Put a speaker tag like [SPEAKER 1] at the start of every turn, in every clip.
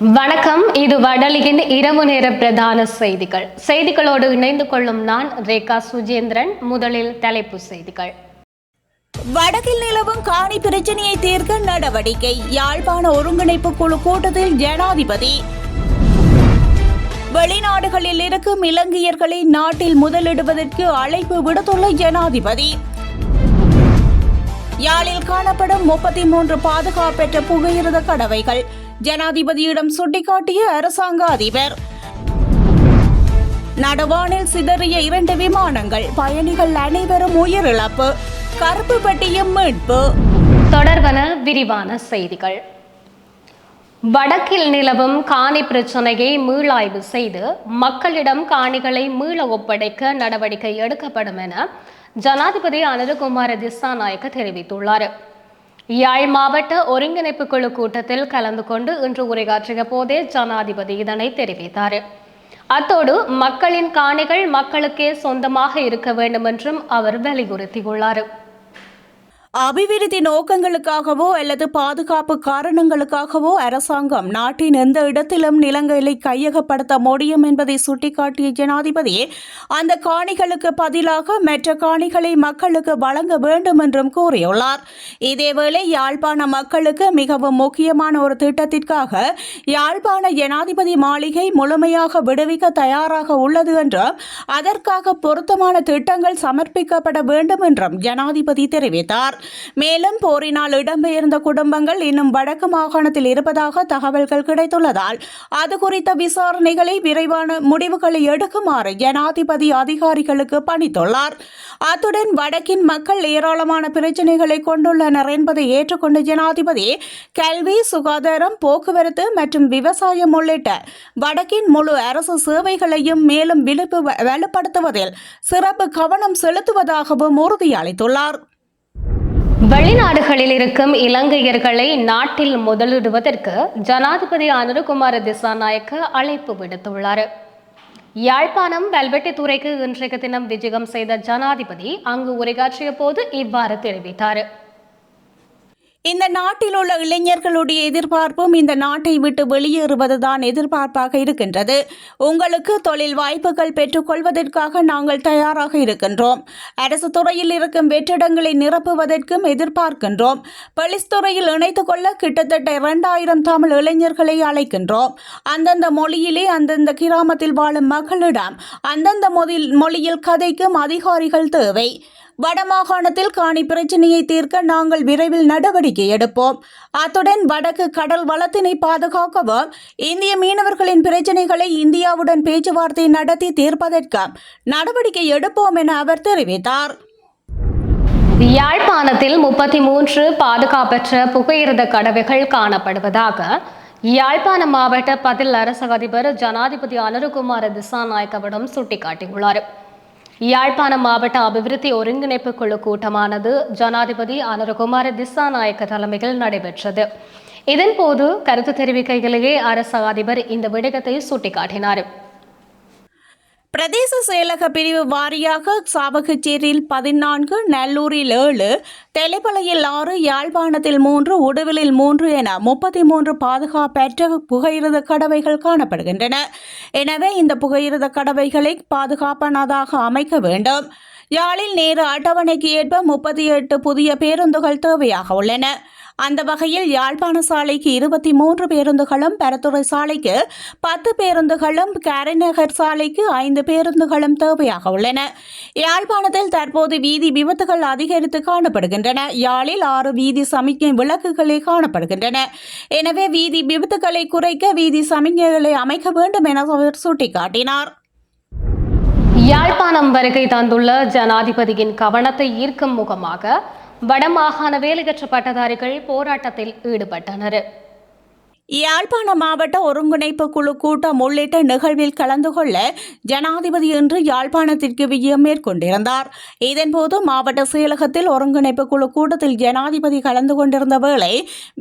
[SPEAKER 1] வணக்கம். இது வடலியின் இரவு நேர பிரதான செய்திகள். செய்திகளோடு இணைந்து கொள்ளும் நான் ரேகா சுஜேந்திரன். முதலில் தலைப்பு செய்திகள்.
[SPEAKER 2] வடக்கில் நிலவும் காணி பிரச்சனையை தீர்க்க நடவடிக்கை. யாழ்ப்பாண ஒருங்கிணைப்பு குழு கூட்டத்தில் ஜனாதிபதி. வெளிநாடுகளில் இருக்கும் இலங்கையர்களை நாட்டில் முதலிடுவதற்கு அழைப்பு விடுத்துள்ள ஜனாதிபதி. யாழில் காணப்படும் முப்பத்தி மூன்று பாதுகாப்பற்ற புகையிரத கடவைகள் ஜனாதிபதியிடம் சுட்டிக்காட்டிய அரசாங்க அதிபர். நடவானில் சிதறிய இரண்டு விமானங்கள் பயணிகள் அனைவரும் உயிரிழப்பு கருப்பு பட்டியம் மீட்பு.
[SPEAKER 1] தொடர்பன விரிவான செய்திகள். வடக்கில் நிலவும் காணி பிரச்சனையை மீளாய்வு செய்து மக்களிடம் காணிகளை மீள ஒப்படைக்க நடவடிக்கை எடுக்கப்படும் என ஜனாதிபதி அனுரகுமார திசாநாயக்க தெரிவித்துள்ளார். யாழ் மாவட்ட ஒருங்கிணைப்பு குழு கூட்டத்தில் கலந்து கொண்டு இன்று உரையாற்றிய போதே ஜனாதிபதி இதனை தெரிவித்தார். அத்தோடு மக்களின் காணிகள் மக்களுக்கே சொந்தமாக இருக்க வேண்டும் என்றும் அவர் வலியுறுத்தியுள்ளார்.
[SPEAKER 2] அபிவிருத்தி நோக்கங்களுக்காகவோ அல்லது பாதுகாப்பு காரணங்களுக்காகவோ அரசாங்கம் நாட்டின் எந்த இடத்திலும் நிலங்களை கையகப்படுத்த முடியும் என்பதை சுட்டிக்காட்டிய ஜனாதிபதி அந்த காணிகளுக்கு பதிலாக மற்ற காணிகளை மக்களுக்கு வழங்க வேண்டும் என்றும் கூறியுள்ளார். இதேவேளை யாழ்ப்பாண மக்களுக்கு மிகவும் முக்கியமான ஒரு திட்டத்திற்காக யாழ்ப்பாண ஜனாதிபதி மாளிகை முழுமையாக விடுவிக்க தயாராக உள்ளது என்றும் அதற்காக பொருத்தமான திட்டங்கள் சமர்ப்பிக்கப்பட வேண்டும் என்றும் ஜனாதிபதி தெரிவித்தார். மேலும் போரினால் இடம்பெயர்ந்த குடும்பங்கள் இன்னும் வடக்கு மாகாணத்தில் இருப்பதாக தகவல்கள் கிடைத்துள்ளதால் அது குறித்த விசாரணைகளை விரைவான முடிவுகளை எடுக்குமாறு ஜனாதிபதி அதிகாரிகளுக்கு பணித்துள்ளார். அத்துடன் வடக்கின் மக்கள் ஏராளமான பிரச்சினைகளை கொண்டுள்ளனர் என்பதை ஏற்றுக்கொண்ட ஜனாதிபதி கல்வி சுகாதாரம் போக்குவரத்து மற்றும் விவசாயம் உள்ளிட்ட வடக்கின் முழு அரசு சேவைகளையும் மேலும் வலுப்படுத்துவதில் சிறப்பு கவனம் செலுத்துவதாகவும் உறுதியளித்துள்ளார்.
[SPEAKER 1] வெளிநாடுகளில் இருக்கும் இலங்கையர்களை நாட்டில் முதலிடுவதற்கு ஜனாதிபதி அனுரகுமார திசாநாயக்க அழைப்பு விடுத்துள்ளார். யாழ்ப்பாணம் வெல்வெட்டித்துறைக்கு இன்றைக்கு தினம் விஜயம் செய்த ஜனாதிபதி அங்கு உரையாற்றிய போது இவ்வாறு தெரிவித்தார்.
[SPEAKER 2] இந்த நாட்டில் உள்ள இளைஞர்களுடைய எதிர்பார்ப்பும் இந்த நாட்டை விட்டு வெளியேறுவதுதான் எதிர்பார்ப்பாக இருக்கின்றது. உங்களுக்கு தொழில் வாய்ப்புகள் பெற்றுக்கொள்வதற்காக நாங்கள் தயாராக இருக்கின்றோம். அரசு துறையில் இருக்கும் வெற்றிடங்களை நிரப்புவதற்கும் எதிர்பார்க்கின்றோம். போலீஸ் துறையில் இணைத்துக் கொள்ள கிட்டத்தட்ட இரண்டாயிரம் தமிழ் இளைஞர்களை அழைக்கின்றோம். அந்தந்த மொழியிலே அந்தந்த கிராமத்தில் வாழும் மக்களிடம் அந்தந்த மொழியில் கதைக்கும் அதிகாரிகள் தேவை. வடமாகாணத்தில் காணி பிரச்சனையை தீர்க்க நாங்கள் விரைவில் நடவடிக்கை எடுப்போம். அத்துடன் வடக்கு கடல் வளத்தினை பாதுகாக்கவும் இந்திய மீனவர்களின் பிரச்சனைகளை இந்தியாவுடன் பேச்சுவார்த்தை நடத்தி தீர்ப்பதற்கு நடவடிக்கை எடுப்போம் என அவர் தெரிவித்தார்.
[SPEAKER 1] யாழ்ப்பாணத்தில் முப்பத்தி மூன்று பாதுகாப்பற்ற புகையிரத கடவைகள் காணப்படுவதாக யாழ்ப்பாண மாவட்ட பதில் அரசு அதிபர் ஜனாதிபதி அனுரகுமார திசாநாயக்கவிடம் சுட்டிக்காட்டியுள்ளார். யாழ்ப்பாண மாவட்ட அபிவிருத்தி ஒருங்கிணைப்பு குழு கூட்டமானது ஜனாதிபதி அனுரகுமார திசாநாயக்க தலைமையில் நடைபெற்றது. இதன்போது கருத்து தெரிவிக்கையிலேயே அரச அதிபர் இந்த விடயத்தை சுட்டிக்காட்டினார்.
[SPEAKER 2] பிரதேச செயலக பிரிவு வாரியாக சாவகச்சேரியில் பதினான்கு நல்லூரில் ஏழு தெளிப்பளையில் ஆறு யாழ்ப்பாணத்தில் மூன்று உடுவிலில் மூன்று என முப்பத்தி மூன்று பாதுகாப்பற்ற புகையிரத கடவைகள் காணப்படுகின்றன. எனவே இந்த புகையிரத கடவைகளை பாதுகாப்பானதாக அமைக்க வேண்டும். யாழில் நேரு அட்டவணைக்கு ஏற்ப முப்பத்தி எட்டு புதிய பேருந்துகள் தேவையாக உள்ளன. அந்த வகையில் யாழ்ப்பாண சாலைக்கு இருபத்தி மூன்று பேருந்துகளும் பெரத்துறை சாலைக்கு பத்து பேருந்துகளும் கரைநகர் சாலைக்கு ஐந்து பேருந்துகளும் தேவையாக உள்ளன. யாழ்ப்பாணத்தில் தற்போது வீதி விபத்துகள் அதிகரித்து காணப்படுகின்றன. யாழில் ஆறு வீதி சமிக்ஞை விளக்குகளே காணப்படுகின்றன. எனவே வீதி விபத்துகளை குறைக்க வீதி சமிக்ஞைகளை அமைக்க வேண்டும் என அவர் சுட்டிக்காட்டினார்.
[SPEAKER 1] யாழ்ப்பாணம் வருகை தந்துள்ள ஜனாதிபதியின் கவனத்தை ஈர்க்கும் முகமாக வடமாகாண வேலையற்ற பட்டதாரிகள் போராட்டத்தில் ஈடுபட்டனர்.
[SPEAKER 2] யாழ்ப்பாண மாவட்ட ஒருங்கிணைப்பு குழு கூட்டம் உள்ளிட்ட நிகழ்வில் கலந்து கொள்ள ஜனாதிபதி இன்று யாழ்ப்பாணத்திற்கு விஜயம் மேற்கொண்டிருந்தார். இதன்போது மாவட்ட செயலகத்தில் ஒருங்கிணைப்பு குழு கூட்டத்தில் ஜனாதிபதி கலந்து கொண்டிருந்த வேளை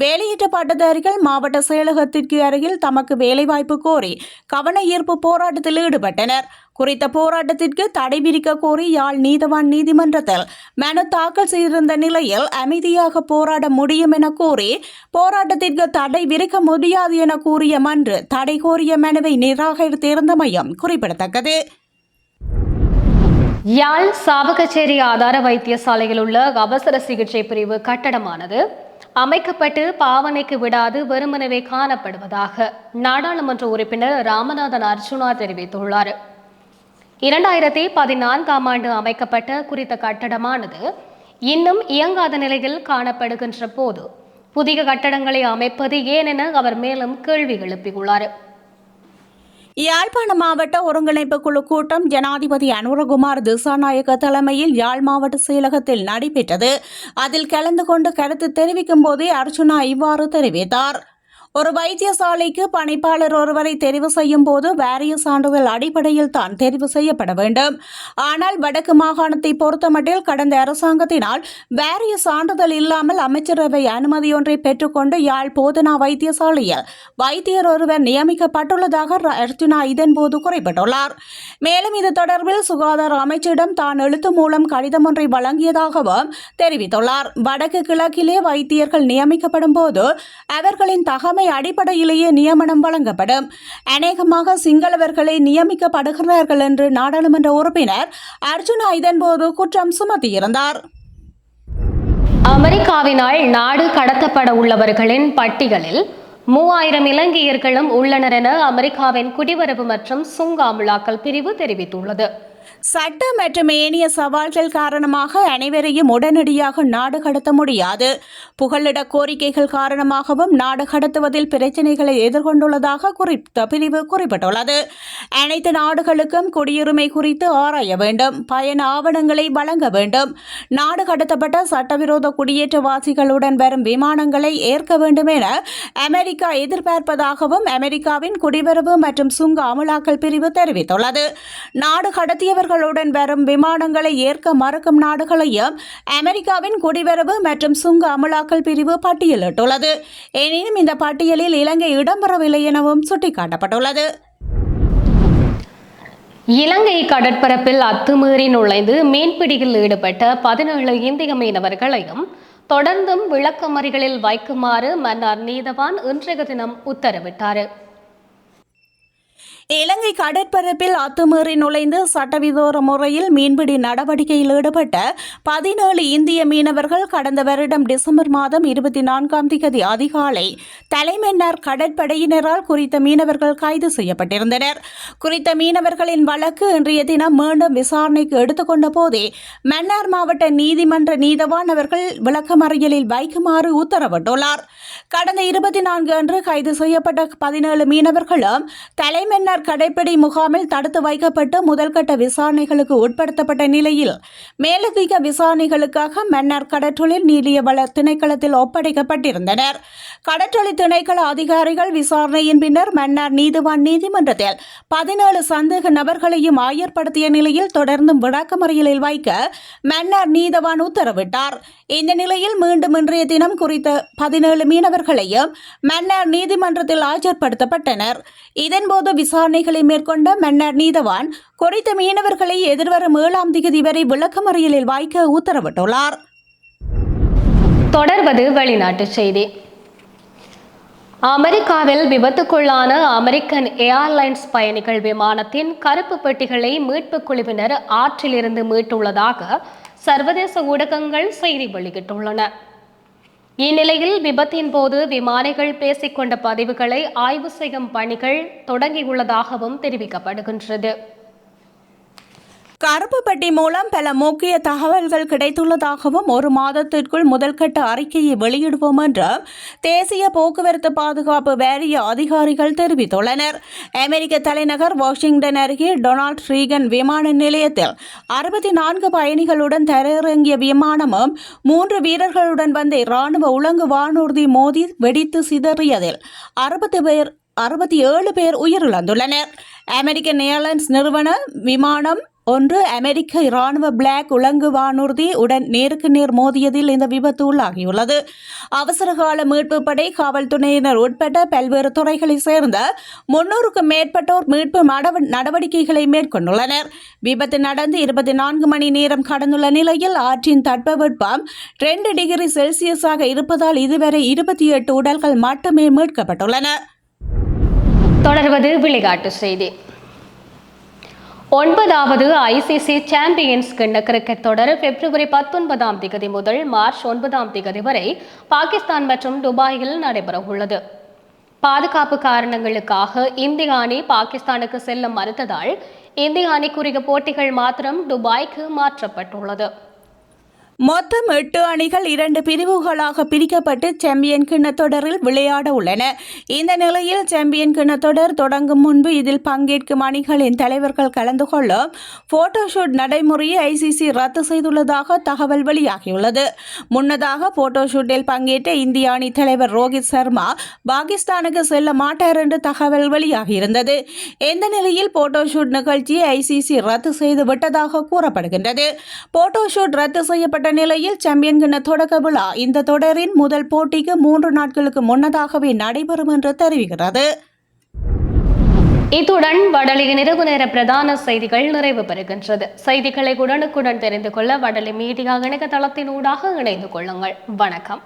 [SPEAKER 2] வேலையற்ற பட்டதாரிகள் மாவட்ட செயலகத்திற்கு அருகில் தமக்கு வேலைவாய்ப்பு கோரி கவன ஈர்ப்பு போராட்டத்தில் ஈடுபட்டனர். குறித்த போராட்டத்திற்கு தடை விதிக்க கோரி யாழ் நீதவான் நீதிமன்றத்தில் மனு தாக்கல் செய்திருந்த நிலையில் அமைதியாக போராட முடியும் என கூறி போராட்டத்திற்கு தடை விதிக்க முடியாது என கூறிய மன்று தடை கோரிய மனுவை நிராகரித்திருந்தமையும் குறிப்பிடத்தக்கது.
[SPEAKER 1] யாழ் சாவகச்சேரி ஆதார வைத்தியசாலையில் உள்ள அவசர சிகிச்சை பிரிவு கட்டடமானது அமைக்கப்பட்டு பாவனைக்கு விடாது வெறுமனவே காணப்படுவதாக நாடாளுமன்ற உறுப்பினர் ராமநாதன் அர்ஜுனா தெரிவித்துள்ளார். இரண்டாயிரத்தி பதினான்காம் ஆண்டு அமைக்கப்பட்ட குறித்த கட்டடமானது இன்னும் இயங்காத நிலையில் காணப்படுகின்ற போது புதிய கட்டடங்களை அமைப்பது ஏன் என அவர் மேலும் கேள்வி எழுப்பியுள்ளார்.
[SPEAKER 2] யாழ்ப்பாண மாவட்ட ஒருங்கிணைப்பு குழு கூட்டம் ஜனாதிபதி அனுரகுமார் திசாநாயக்க தலைமையில் யாழ் மாவட்ட செயலகத்தில் நடைபெற்றது. அதில் கலந்து கொண்டு கருத்து தெரிவிக்கும் போதே அர்ச்சுனா இவ்வாறு தெரிவித்தார். ஒரு வைத்தியசாலைக்கு பணிப்பாளர் ஒருவரை தெரிவு செய்யும் போது வேரிய சான்றிதழ் அடிப்படையில் தான் தெரிவு செய்யப்பட வேண்டும். ஆனால் வடக்கு மாகாணத்தை பொறுத்தமட்டில் கடந்த அரசாங்கத்தினால் வேரிய சான்றிதழ் இல்லாமல் அமைச்சரவை அனுமதியொன்றை பெற்றுக்கொண்டு யாழ் போதனா வைத்தியசாலையில் வைத்தியர் ஒருவர் நியமிக்கப்பட்டுள்ளதாக ர- இதன் இதன்போது குறிப்பிட்டுள்ளார். மேலும் இது தொடர்பில் சுகாதார அமைச்சிடம் தான் எழுத்து மூலம் கடிதம் ஒன்றை வழங்கியதாகவும் தெரிவித்துள்ளார். வடக்கு கிழக்கிலே வைத்தியர்கள் நியமிக்கப்படும் போது அவர்களின் தகமை அடிப்படையிலேயே நியமனம் வழங்கப்படும். அநேகமாக சிங்களவர்களை நியமிக்கப்படுகிறார்கள் என்று நாடாளுமன்ற உறுப்பினர் அர்ஜுனா இதன்போது குற்றம் சுமத்தியிருந்தார்.
[SPEAKER 1] அமெரிக்காவினால் நாடு கடத்தப்பட உள்ளவர்களின் பட்டியலில் மூவாயிரம் இலங்கையர்களும் உள்ளனர் என அமெரிக்காவின் குடிவரவு மற்றும் சுங்க அமலாக்கல் பிரிவு தெரிவித்துள்ளது.
[SPEAKER 2] சட்ட மற்றும் ஏனைய சவால்கள் காரணமாக அனைவரையும் உடனடியாக நாடு கடத்த முடியாது. புகலிட கோரிக்கைகள் காரணமாகவும் நாடு கடத்துவதில் பிரச்சினைகளை எதிர்கொண்டுள்ளதாக குறித்த பிரிவு குறிப்பிட்டுள்ளது. அனைத்து நாடுகளுக்கும் குடியுரிமை குறித்து ஆராய வேண்டும். பயண ஆவணங்களை வழங்க வேண்டும். நாடு கடத்தப்பட்ட சட்டவிரோத குடியேற்றவாசிகளுடன் வரும் விமானங்களை ஏற்க வேண்டும் என அமெரிக்கா எதிர்பார்ப்பதாகவும் அமெரிக்காவின் குடிவரவு மற்றும் சுங்க அமலாக்கல் பிரிவு தெரிவித்துள்ளது. நாடு கடத்தியவர்கள் கடத்தியவர்களுடன் வரும் விமானங்களை ஏற்க மறுக்கும் நாடுகளையும் அமெரிக்காவின் குடிவரவு மற்றும் சுங்க அமலாக்கல் பிரிவு பட்டியலிட்டுள்ளது. எனினும் இந்த பட்டியலில் இலங்கை இடம்பெறவில்லை எனவும் சுட்டிக்காட்டப்பட்டுள்ளது.
[SPEAKER 1] இலங்கை கடற்பரப்பில் அத்துமீறி நுழைந்து மீன்பிடியில் ஈடுபட்ட பதினேழு இந்திய மீனவர்களையும் தொடர்ந்தும் விளக்கமறிகளில் வைக்குமாறு மன்னார் நீதவான் இன்றைய தினம் உத்தரவிட்டார்.
[SPEAKER 2] இலங்கை கடற்பரப்பில் அத்துமீறி நுழைந்து சட்டவிரோத முறையில் மீன்பிடி நடவடிக்கையில் ஈடுபட்ட பதினேழு இந்திய மீனவர்கள் கடந்த வருடம் டிசம்பர் மாதம் இருபத்தி நான்காம் தேதி அதிகாலை தலைமன்னார் கடற்படையினரால் குறித்த மீனவர்கள் கைது செய்யப்பட்டிருந்தனர். குறித்த மீனவர்களின் வழக்கு இன்றைய தினம் மீண்டும் விசாரணைக்கு எடுத்துக்கொண்ட போதே மன்னார் மாவட்ட நீதிமன்ற நீதவான் அவர்கள் விளக்கமறியலில் வைக்குமாறு உத்தரவிட்டுள்ளார். கடந்த இருபத்தி நான்கு அன்று கைது செய்யப்பட்ட பதினேழு மீனவர்களும் தலைமன்னார் கடைப்பிடி முகாமில் தடுத்து வைக்கப்பட்டு முதல்கட்ட விசாரணைகளுக்கு உட்படுத்தப்பட்ட நிலையில் மேலதிக விசாரணைகளுக்காக மன்னர் கடற்றொழில் நீலிய வள திணைக்களத்தில் ஒப்படைக்கப்பட்டிருந்தனர். கடற்றொழில் திணைக்கள அதிகாரிகள் விசாரணையின் பின்னர் மன்னார் நீதிவான் நீதிமன்றத்தில் பதினேழு சந்தேக நபர்களையும் ஆயர்படுத்திய நிலையில் தொடர்ந்தும் விளக்கமறியலில் வைக்க மன்னர் நீதவான் உத்தரவிட்டார். இந்த நிலையில் மீண்டும் இன்றைய தினம் குறித்த பதினேழு மீனவர்களையும் மன்னர் நீதிமன்றத்தில் ஆஜர்படுத்தப்பட்டனர். இதன்போது விசாரணைகளை மேற்கொண்ட மன்னர் நீதவான் குறித்த மீனவர்களை எதிர்வரும் ஏழாம் தேதி வரை விளக்கமறியலில் வாய்க்க உத்தரவிட்டுள்ளார்.
[SPEAKER 1] தொடர்வது வெளிநாட்டு செய்தி. அமெரிக்காவில் விபத்துக்குள்ளான அமெரிக்கன் ஏர்லைன்ஸ் பயணிகள் விமானத்தின் கருப்பு பெட்டிகளை மீட்புக் குழுவினர் ஆற்றிலிருந்து மீட்டுள்ளதாக சர்வதேச ஊடகங்கள் செய்தி வெளியிட்டுள்ளன. இந்நிலையில் விபத்தின் போது விமானிகள் பேசிக்கொண்ட பதிவுகளை ஆய்வு செய்யும் பணிகள் தொடங்கியுள்ளதாகவும் தெரிவிக்கப்படுகின்றது.
[SPEAKER 2] கருப்புப்பட்டி மூலம் பல முக்கிய தகவல்கள் கிடைத்துள்ளதாகவும் ஒரு மாதத்திற்குள் முதல்கட்ட அறிக்கையை வெளியிடுவோம் என்று தேசிய போக்குவரத்து பாதுகாப்பு வாரிய அதிகாரிகள் தெரிவித்துள்ளனர். அமெரிக்க தலைநகர் வாஷிங்டன் அருகே டொனால்ட் ரீகன் விமான நிலையத்தில் அறுபத்தி நான்கு பயணிகளுடன் தரையிறங்கிய விமானமும் மூன்று வீரர்களுடன் வந்த இராணுவ உலங்கு வானூர்தி மோதி வெடித்து சிதறியதில் அறுபது பேர் அறுபத்தி ஏழு பேர் உயிரிழந்துள்ளனர். அமெரிக்கன் ஏர்லைன்ஸ் நிறுவன விமானம் ஒன்று அமெரிக்க இராணுவ பிளாக் உலங்கு வானூர்தி உடன் நேருக்கு நேர் மோதியதில் இந்த விபத்து உள்ளாகியுள்ளது. அவசரகால மீட்பு படை காவல்துறையினர் உட்பட பல்வேறு துறைகளைச் சேர்ந்த முன்னூறுக்கும் மேற்பட்டோர் மீட்பு நடவ- நடவடிக்கைகளை மேற்கொண்டுள்ளனர். விபத்து நடந்து இருபத்தி நான்கு மணி நேரம் கடந்துள்ள நிலையில் ஆற்றின் தட்பவெட்பம் ரெண்டு டிகிரி செல்சியஸாக இருப்பதால் இதுவரை இருபத்தி எட்டு உடல்கள் மட்டுமே மீட்கப்பட்டுள்ளன.
[SPEAKER 1] தொடர்வது விளையாட்டு செய்தி. ஒன்பதாவது ஐசிசி சாம்பியன்ஸ் கிண்ண கிரிக்கெட் தொடர் பிப்ரவரி பத்தொன்பதாம் திகதி முதல் மார்ச் ஒன்பதாம் திகதி வரை பாகிஸ்தான் மற்றும் துபாயில் நடைபெறவுள்ளது. பாதுகாப்பு காரணங்களுக்காக இந்திய அணி பாகிஸ்தானுக்கு செல்ல மறுத்ததால் இந்திய அணிக்குரிய போட்டிகள் மாத்திரம் துபாய்க்கு மாற்றப்பட்டுள்ளது.
[SPEAKER 2] மொத்தம் எட்டு அணிகள் இரண்டு பிரிவுகளாக பிரிக்கப்பட்டு சாம்பியன் கிண்ண தொடரில் விளையாட உள்ளன. இந்த நிலையில் சாம்பியன் கிண்ண தொடர் தொடங்கும் முன்பு இதில் பங்கேற்கும் அணிகளின் தலைவர்கள் கலந்து கொள்ளும் போட்டோஷூட் நடைமுறையை ஐசிசி ரத்து செய்துள்ளதாக தகவல் வெளியாகியுள்ளது. முன்னதாக போட்டோஷூட்டில் பங்கேற்ற இந்திய அணி தலைவர் ரோஹித் சர்மா பாகிஸ்தானுக்கு செல்ல மாட்டார் என்று தகவல் வெளியாகியிருந்தது. இந்த நிலையில் போட்டோஷூட் நிகழ்ச்சியை ஐசிசி ரத்து செய்து விட்டதாக கூறப்படுகின்றது. போட்டோஷூட் ரத்து செய்யப்பட்ட ஏற்பட்ட நிலையில் சாம்பியன் கிண்ண தொடக்க விழா இந்த தொடரின் முதல் போட்டிக்கு மூன்று நாட்களுக்கு முன்னதாகவே நடைபெறும் என்று தெரிவிக்கிறது.
[SPEAKER 1] இத்துடன் வடலிய இரவு நேர பிரதான செய்திகள் நிறைவு பெறுகின்றது. செய்திகளை உடனுக்குடன் தெரிந்து கொள்ள வடலி மீடியா இணையதளத்தினூடாக இணைந்து கொள்ளுங்கள். வணக்கம்.